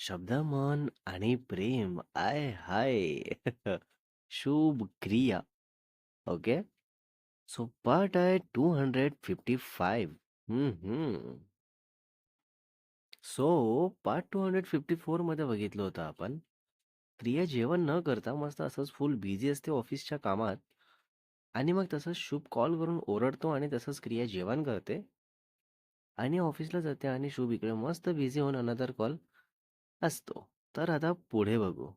शब्द, मन आणि प्रेम. आय हाय! Shubh Kriya. Okay. So part आहे 255. हं, हं. सो पार्ट 254 मध्ये बघितलं होतं आपण. क्रिया जेवण न करता मस्त असंच फुल बिझी असते ऑफिसच्या कामात आणि मग तसंच शुभ कॉल करून ओरडतो आणि तसंच क्रिया जेवण करते आणि ऑफिसला जाते आणि शुभ इकडे मस्त बिझी होऊन अनदर कॉल असतो. तर आता पुढे बघू.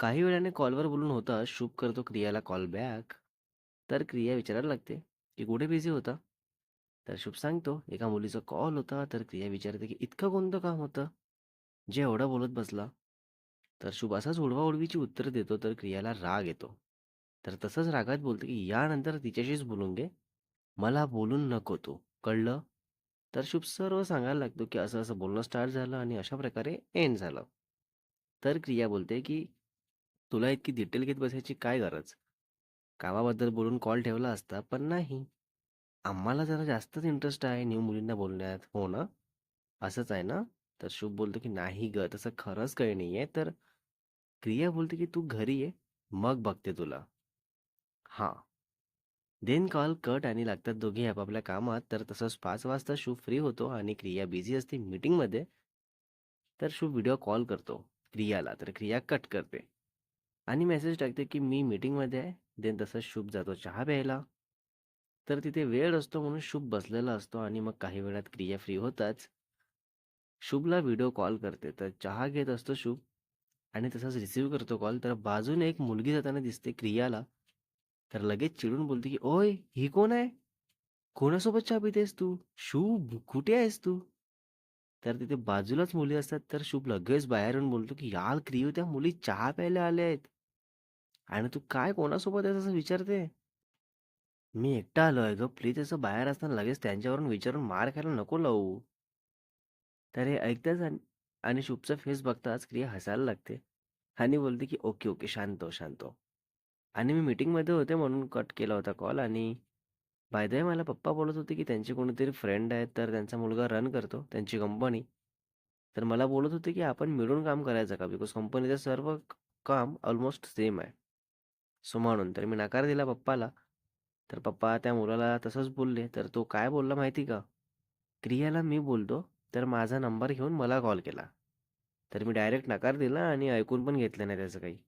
काही वेळाने कॉलवर बोलून होता शुभ करतो क्रियाला कॉल बॅक. तर क्रिया विचारायला लागते, की "कुठे बिझी होता?" तर शुभ सांगतो, "एका मुलीचा कॉल होता." तर क्रिया विचारते, की "इतकं कोणतं काम होतं, जे एवढं बोलत बसला?" तर शुभ असाच उडवाउडवीची उत्तरं देतो. तर क्रियाला राग येतो. तर तसंच रागात बोलते, की "यानंतर तिच्याशीच बोलून घे. मला बोलून नको तू. कळलं?" तर शुभ सर्व सांगायला लागतो, की असं-असं बोलणं स्टार्ट झालं आणि अशा प्रकारे एंड झालं. तर क्रिया बोलते, की "तुला इतकी डिटेल घेत बसायची काय गरज? कामाबद्दल बोलून कॉल ठेवला असता, पण नाही. आम्हाला जरा जास्तच इंटरेस्ट आहे न्यू मुलींना बोलण्यात. हो ना? असंच आहे ना?" तर शुभ बोलतो, की "नाही गं, तसं खरंच काही नाही आहे तर क्रिया बोलते, की "तू घरी ये, मग बघते तुला." हां. देन कॉल कट आणि लागतात दोघे आपापल्या कामात. तर तसंच पाच वाजता शुभ फ्री होतो आणि क्रिया बिझी असते मीटिंगमध्ये. तर शुभ व्हिडिओ कॉल करतो क्रियाला. तर क्रिया कट करते आणि मेसेज टाकते, की "मी मीटिंगमध्ये आहे." देन तसंच शुभ जातो चहा प्यायला. तर तिथे वेळ असतो म्हणून शुभ बसलेला असतो आणि मग काही वेळात क्रिया फ्री होताच शुभला व्हिडिओ कॉल करते. तर चहा घेत असतो शुभ आणि तसाच रिसीव्ह करतो कॉल. तर बाजूने एक मुलगी जाताना दिसते क्रियाला. तर लगेच चिडून बोलते, की "ओय, ही कोण आहे? कोणासोबत चहा पितेस तू? शुभ, कुठे आहेस तू?" तर तिथे बाजूलाच मुली असतात. तर शुभ लगेच बाहेर येऊन बोलतो, की "यार क्रियो, त्या मुली चहा प्यायला आल्या आहेत आणि तू काय कोणासोबत आहेस असं विचारते?" "मी एकटा आलो आहे गं. प्लीज असं बाहेर असताना लगेच त्यांच्यावरून विचारून मार खायला नको लावू." तर हे ऐकताच आणि आणि शुभचा फेस बघताच क्रिया हसायला लागते आणि बोलते, की "ओके, ओके. शांत हो, शांत हो. आणि मी मीटिंगमध्ये होते म्हणून कट केला होता कॉल आणि बाय द वे मला पप्पा बोलत होते, की त्यांचे कोणीतरी फ्रेंड आहेत, तर त्यांचा मुलगा रन करतो त्यांची कंपनी. तर मला बोलत होते, की आपण मिळून काम करायचं का? बिकॉज कंपनीचं सर्व काम ऑलमोस्ट सेम आहे. सो म्हणून. तर मी नकार दिला पप्पाला. तर पप्पा त्या मुलाला तसंच बोलले. तर तो काय बोलला माहिती का? क्रियाला मी बोलतो, तर माझा नंबर घेऊन मला कॉल केला. तर मी डायरेक्ट नकार दिला आणि ऐकून पण घेतलं नाही त्याचं काही.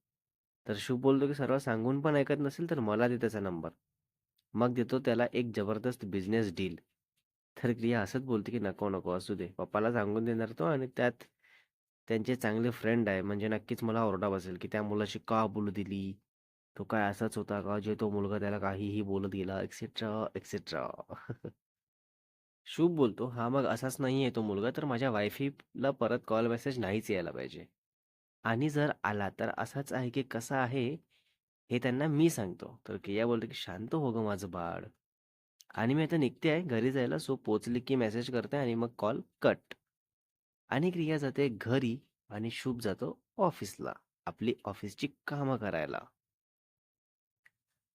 तर शुभ बोलतो, की सर्व सांगून पण ऐकत नसेल, तर मला दे त्याचा नंबर. मग देतो त्याला एक जबरदस्त बिझनेस डील. तर क्रिया असंच बोलते, की "नको, नको असू दे. पप्पाला सांगून देणार तो आणि त्यात त्यांचे चांगले फ्रेंड आहे. म्हणजे नक्कीच मला ओरडा बसेल, की त्या मुलाशी का बोलू दिली? तो काय असाच होता का, जे तो मुलगा त्याला काहीही बोलत गेला, एक्सेट्रा, एक्सेट्रा." शुभ बोलतो, हा मग असाच नाही आहे तो मुलगा, तर माझ्या वाईफीला परत कॉल मेसेज नाहीच यायला पाहिजे. आणि जर आला तर असाच आहे, की कसा आहे, हे त्यांना मी सांगतो." तर क्रिया बोलते, की "शांत हो गं माझं बाळ." आणि मी आता निघते आहे घरी जायला. सो पोचली की मेसेज करते आणि मग कॉल कट. आणि क्रिया जाते घरी आणि शुभ जातो ऑफिसला. आपली ऑफिसची कामं करायला.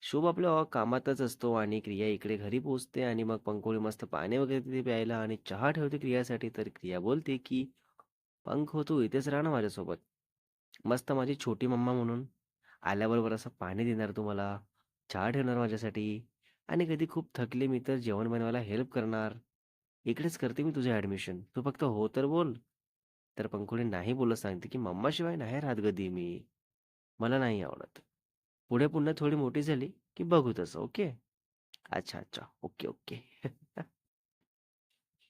शुभ आपल्या कामातच असतो आणि क्रिया इकडे घरी पोहोचते आणि मग पंखोळी मस्त पाणी वगैरे तिथे प्यायला आणि चहा ठेवते क्रियासाठी. तर क्रिया बोलते, की पंख हो तू इथेच राहा ना माझ्यासोबत. मस्त माझी छोटी मम्मा म्हणून. आल्याबरोबर असं पाणी देणार तू मला, चहा ठेवणार माझ्यासाठी आणि कधी खूप थकले मी तर जेवण बनवायला हेल्प करणार. इकडेच करते मी तुझे ॲडमिशन. तू फक्त हो तर बोल." तर पंखुडी नाही बोलत सांगते, की "मम्माशिवाय नाही राहत कधी मी. मला नाही आवडत. पुढे पुन्हा थोडी मोठी झाली, की बघू तसं. ओके." "अच्छा, अच्छा. Okay, okay."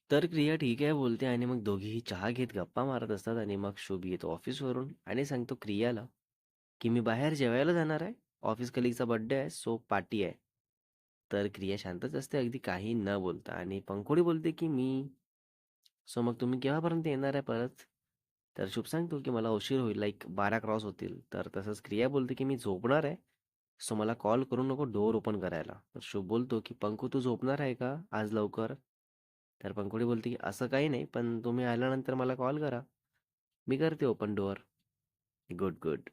तर क्रिया ठीक आहे बोलते आणि मग दोघीही चहा घेत गप्पा मारत असतात आणि मग शुभ येतो ऑफिसवरून आणि सांगतो क्रियाला, की "मी बाहेर जेवायला जाणार आहे. ऑफिस कलीगचा बड्डे आहे, सो पार्टी आहे." तर क्रिया शांतच असते अगदी काही न बोलता आणि पंखुडी बोलते, की "मी" "सो मग तुम्ही केव्हापर्यंत येणार आहे परत?" तर शुभ सांगतो, की "मला उशीर होईल, लाईक बारा क्रॉस होतील." तर तसंच क्रिया बोलते, की "मी झोपणार आहे, सो मला कॉल करू नको डोअर ओपन करायला." तर शुभ बोलतो, की "पंकू तू झोपणार आहे का आज लवकर?" तर पंखुडी बोलते, की "असं काही नाही, पण तुम्ही आल्यानंतर मला कॉल करा. मी करते open door." Good, good.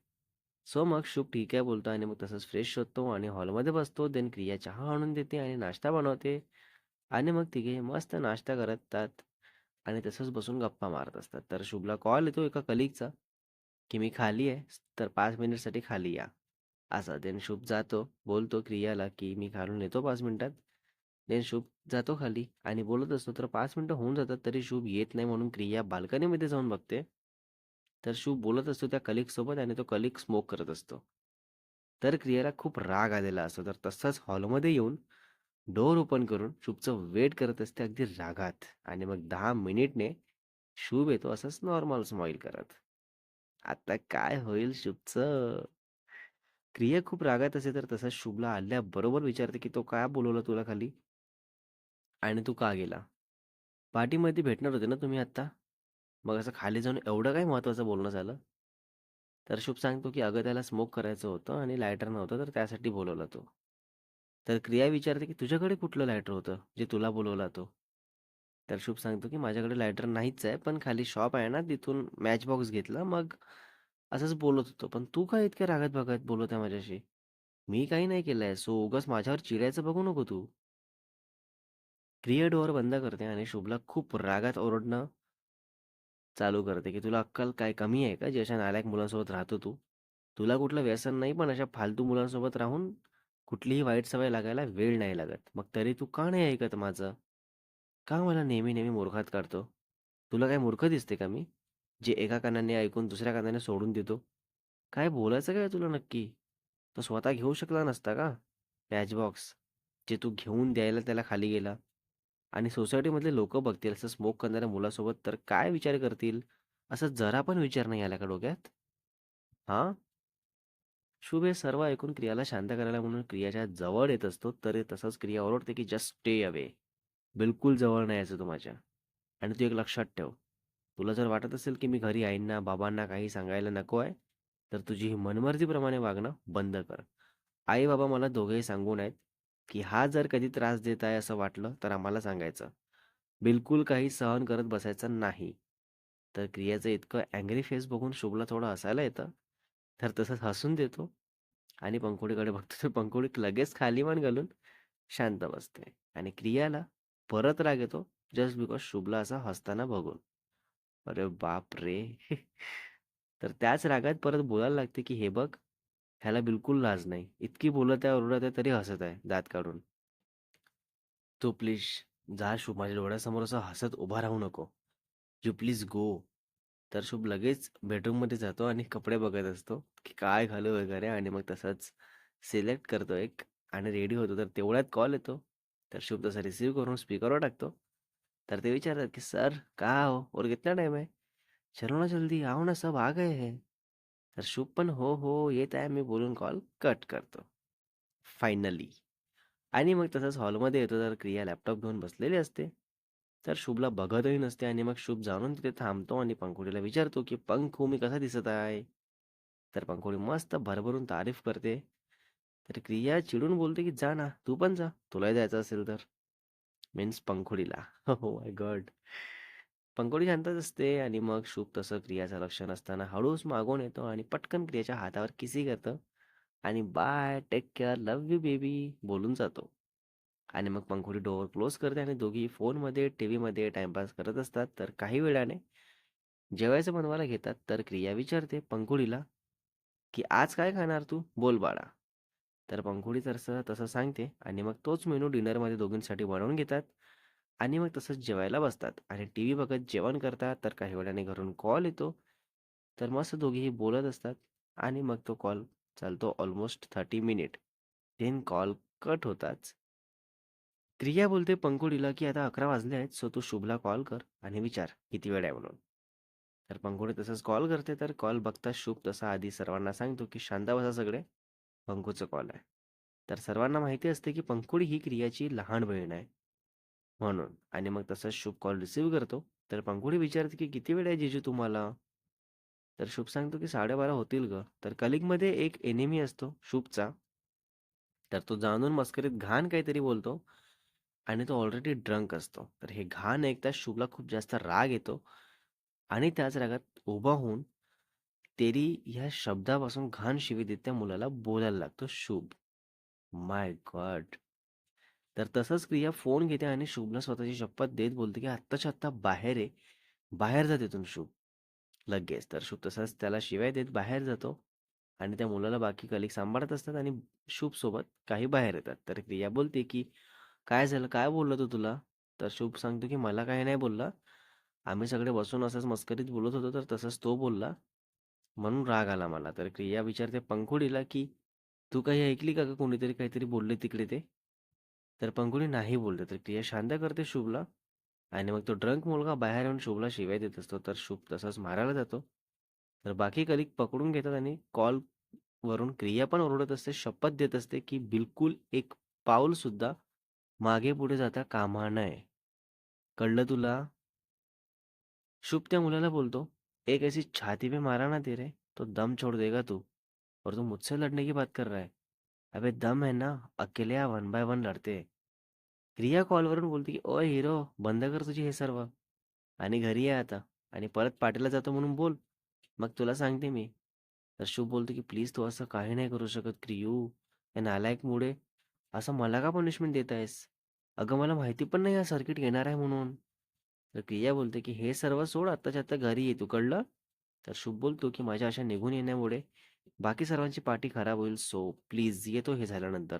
So मग शुभ ठीक आहे बोलतो आणि मग तसंच फ्रेश होतो आणि हॉलमध्ये बसतो. देन क्रिया चहा आणून देते आणि नाश्ता बनवते आणि मग तिघे मस्त नाश्ता करतात. आणि तसंच बसून गप्पा मारत असतात. तर शुभला कॉल येतो एका कलीगचा, की "मी खाली आहे, तर पाच मिनिटसाठी खाली या." असं. देन शुभ जातो, बोलतो क्रियाला, की "मी खालून येतो पाच मिनिटात." देन शुभ जातो खाली आणि बोलत असतो. तर पाच मिनिटं होऊन जातात, तरी शुभ येत नाही म्हणून क्रिया बाल्कनीमध्ये जाऊन बघते. तर शुभ बोलत असतो त्या कलीगसोबत आणि तो कलिक स्मोक करत असतो. तर क्रियाला खूप राग आलेला असतो. तर तसंच हॉलमध्ये येऊन डोअर ओपन करून शुभचं वेट करत असते अगदी रागात आणि मग दहा मिनिटने शुभ येतो असंच नॉर्मल स्माईल करत. आता काय होईल शुभचं? क्रिया खूप रागात असे तर तसंच शुभला आल्याबरोबर विचारते, की "तो काय बोलवलं तुला खाली? आणि तू का गेला? पार्टीमध्ये भेटणार होते ना तुम्ही आत्ता? मग असं खाली जाऊन एवढं काय महत्त्वाचं बोलणं झालं?" तर शुभ सांगतो, की "अगं त्याला स्मोक करायचं होतं आणि लायटर नव्हतं तर त्यासाठी बोलवला तो." तर क्रिया विचारते, की "तुझ्याकडे कुठलं लायटर होतं, जे तुला बोलवला तो?" तर शुभ सांगतो, की "माझ्याकडे लायटर नाहीच आहे, पण खाली शॉप आहे ना, तिथून मॅच बॉक्स घेतला. मग असंच बोलत होतो. पण तू काय इतक्या रागात-बागात बोलत आहे माझ्याशी? मी काही नाही केलं आहे सो उगाच माझ्यावर चिडायचं बघू नको तू." क्रिया डोअर बंद करते आणि शुभला खूप रागात ओरडणं चालू करते, की "तुला अक्कल काय कमी आहे का, जे अशा नालायक मुलांसोबत राहतो तू? तुला कुठलं व्यसन नाही, पण अशा फालतू मुलांसोबत राहून कुठलीही वाईट सवय लागायला वेळ नाही लागत. मग तरी तू का नाही ऐकत माझं? का मला नेहमी-नेहमी मूर्खात काढतो? तुला काय मूर्ख दिसते का मी? जे एका कानाने ऐकून दुसऱ्या कानाने सोडून देतो? काय बोलायचं काय तुला नक्की? तो स्वतः घेऊ शकला नसता का? मॅचबॉक्स, जे तू घेऊन द्यायला त्याला खाली गेला. आणि सोसायटीमधले लोक बघतील असं स्मोक करणाऱ्या मुलासोबत तर काय विचार करतील? असा जरा पण विचार नाही आला का डोक्यात? हां? शुभ हे सर्व ऐकून क्रियाला शांत करायला म्हणून क्रियाच्या जवळ येत असतो, तरी तसंच क्रिया ओरडते की "जस्ट स्टे अवे." बिलकुल जवळ नाही यायचं तू आणि तू एक लक्षात ठेव, तुला जर वाटत असेल की मी घरी आईंना, बाबांना काही सांगायला नको आहे, तर तुझी ही मनमर्जीप्रमाणे वागणं बंद कर. आई-बाबा मला दोघेही सांगून आहेत, की हा जर कधी त्रास देत आहे असं वाटलं, तर आम्हाला सांगायचं. बिलकुल काही सहन करत बसायचं नाही. तर क्रियाचं इतकं अँग्री फेस बघून शुभला थोडं हसायला येतं. तर तसंच हसून देतो आणि पंखुडीकडे बघतो तर पंखुडी लगेच खाली मान घालून शांत बसते आणि क्रियाला परत राग येतो जस्ट बिकॉज शुभला असा हसताना बघून. अरे बापरे! तर त्याच रागात परत बोलायला लागते, की "हे बघ, ह्याला बिलकुल लाज नाही. इतकी बोलत आहे, ओरडत आहे, तरी हसत आहे दात काढून. तू प्लीज जा शुभ, माझ्या डोळ्यासमोर असं हसत उभा राहू नको. You please go." तर शुभ लगेच बेडरूममध्ये जातो आणि कपडे बघत असतो, की काय घालू वगैरे आणि मग तसंच सिलेक्ट करतो एक आणि रेडी होतो. तर तेवढ्यात कॉल येतो. तर शुभ तसा रिसीव्ह करून स्पीकरवर टाकतो. तर ते विचारतात, की "सर का हो और कितना टाइम आहे चलो ना जल्दी, आओ ना सब आ गए हैं." तर शुभ पण "हो, हो, येत आहे मी" बोलून कॉल कट करतो. फायनली. आणि मग तसंच हॉलमध्ये येतो तर क्रिया लॅपटॉप घेऊन बसलेली असते. तर शुभला बघतही नसते आणि मग शुभ जाणून तिथे थांबतो आणि पंखुडीला विचारतो, की "पंखू मी कसा दिसत आहे?" तर पंखुडी मस्त भरभरून तारीफ करते. तर क्रिया चिडून बोलते, की "जा ना, तू पण जा, तुलाही जायचं असेल तर." मीन्स पंखुडीला. Oh my God! पंखुडी शांतच असते आणि मग शुभ तसं क्रियाचं लक्षण नसताना हळूच मागून येतो आणि पटकन क्रियाच्या हातावर किसी करतं आणि "bye, take care, love you baby" बोलून जातो. आणि मग पंखुडी डोअर क्लोज करते आणि दोघी फोनमध्ये, टी व्हीमध्ये टाइमपास करत असतात. तर काही वेळाने जेवायचं बनवायला घेतात. तर क्रिया विचारते पंखुडीला, की "आज काय खाणार तू? बोल बाळा." तर पंखुडी तसं तसं सांगते आणि मग तोच मेनू डिनरमध्ये दोघींसाठी बनवून घेतात आणि मग तसंच जेवायला बसतात आणि टीव्ही बघत जेवण करतात. तर काही वेळाने घरून कॉल येतो. तर मस्त दोघीही बोलत असतात आणि मग तो कॉल चालतो ऑलमोस्ट 30 मिनिट. देन कॉल कट होताच क्रिया बोलते पंकुडीला की "आता 11 वाजले आहेत, सो तू शुभला कॉल कर आणि विचार किती वेळ आहे म्हणून." तर पंकुडी तसंच कॉल करते. तर कॉल बघता शुभ तसा आधी सर्वांना सांगतो, की "शांत बसा सगळे, पंकूचं कॉल आहे." तर सर्वांना माहिती असते, की पंकुडी ही क्रियाची लहान बहीण आहे म्हणून आणि मग तसंच शुभ कॉल रिसीव्ह करतो. तर पंखुडी विचारते, की "किती वेळ आहे जिजू तुम्हाला?" तर शुभ सांगतो, की "12:30 होतील गं." तर कलिगमध्ये एक एनिमी असतो शुभचा. तर तो जाणून मस्करीत घाण काहीतरी बोलतो आणि तो ऑलरेडी ड्रंक असतो. तर हे घाण ऐकता शुभला खूप जास्त राग येतो आणि त्याच रागात उभा होऊन तेरी ह्या शब्दापासून घाण शिवी देत त्या मुलाला बोलायला लागतो शुभ. My god! तर तसंच क्रिया फोन घेते आणि शुभला स्वतःची शपथ देत बोलते, की "आत्ताच्या आत्ता बाहेर आहे बाहेर जा तिथून शुभ." लगेच. तर शुभ तसाच त्याला शिवाय देत बाहेर जातो आणि त्या मुलाला बाकी कलीग सांभाळत असतात आणि शुभसोबत काही बाहेर येतात. तर क्रिया बोलते, की "काय झालं? काय बोललं तो तुला?" तर शुभ सांगतो, की "मला काही नाही बोलला. आम्ही सगळे बसून असंच मस्करीत बोलत होतो, तर तसंच तो बोलला. म्हणून राग आला मला." तर क्रिया विचारते पंखुडीला, की "तू काही ऐकली का कोणीतरी काहीतरी बोलले तिकडे ते?" तर पंखुडी नाही बोलते. तर क्रिया शांत करते शुभला आणि मग तो ड्रंक मुलगा बाहेर येऊन शुभला शिवाय देत असतो. तर शुभ तसाच मारायला जातो. तर बाकी कलिक पकडून घेतात आणि कॉल वरून क्रिया पण ओरडत असते, शपथ देत असते, की बिलकुल एक पाऊल सुद्धा मागे-पुढे जाता कामा नये. कळलं तुला? शुभ त्या मुलाला बोलतो, "एक ऐसी छाती पे मारा ना तेरे, तो दम छोड़ देगा तू. और तू मुझसे लड़ने की बात कर रहा है? अबे दम है ना, अकेले या वन बाय वन लढते." क्रिया कॉलवरून बोलते, की "ओ हिरो, बंद कर तुझी हे सर्व आणि घरी ये आता आणि परत पार्टीला जातो म्हणून बोल. मग तुला सांगते मी." तर शुभ बोलतो, की "प्लीज तू असं काही नाही करू शकत क्रियू. या नालायकमुळे असं मला का पनिशमेंट देत आहेस? अगं मला माहिती पण नाही हा सर्किट येणार आहे म्हणून." तर क्रिया बोलते, की "हे सर्व सोड आत्ताच्या आत्ता घरी ये तू कळलं?" तर शुभ बोलतो, की "माझ्या अशा निघून येण्यामुळे बाकी सर्वांची पार्टी खराब होईल. सो प्लीज येतो हे झाल्यानंतर."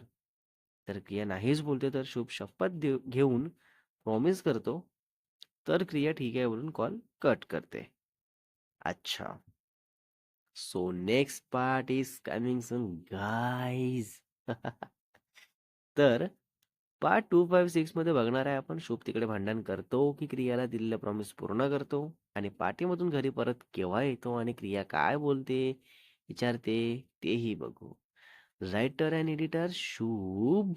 तर क्रिया नाहीच बोलते. तर शुभ शपथ देऊ घेऊन प्रॉमिस करतो. तर क्रिया ठीक आहे बोलून कॉल कट करते. अच्छा. So next part is coming soon guys. तर पार्ट 256 मध्ये बघणार आहे आपण शुभ तिकडे भांडण करतो, की क्रियाला दिलेलं प्रॉमिस पूर्ण करतो आणि पार्टीमधून घरी परत केव्हा येतो आणि क्रिया काय बोलते, विचारते तेही बघू. रायटर अँड एडिटर शुभ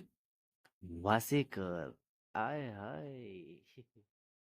वासेकर. आय हाय!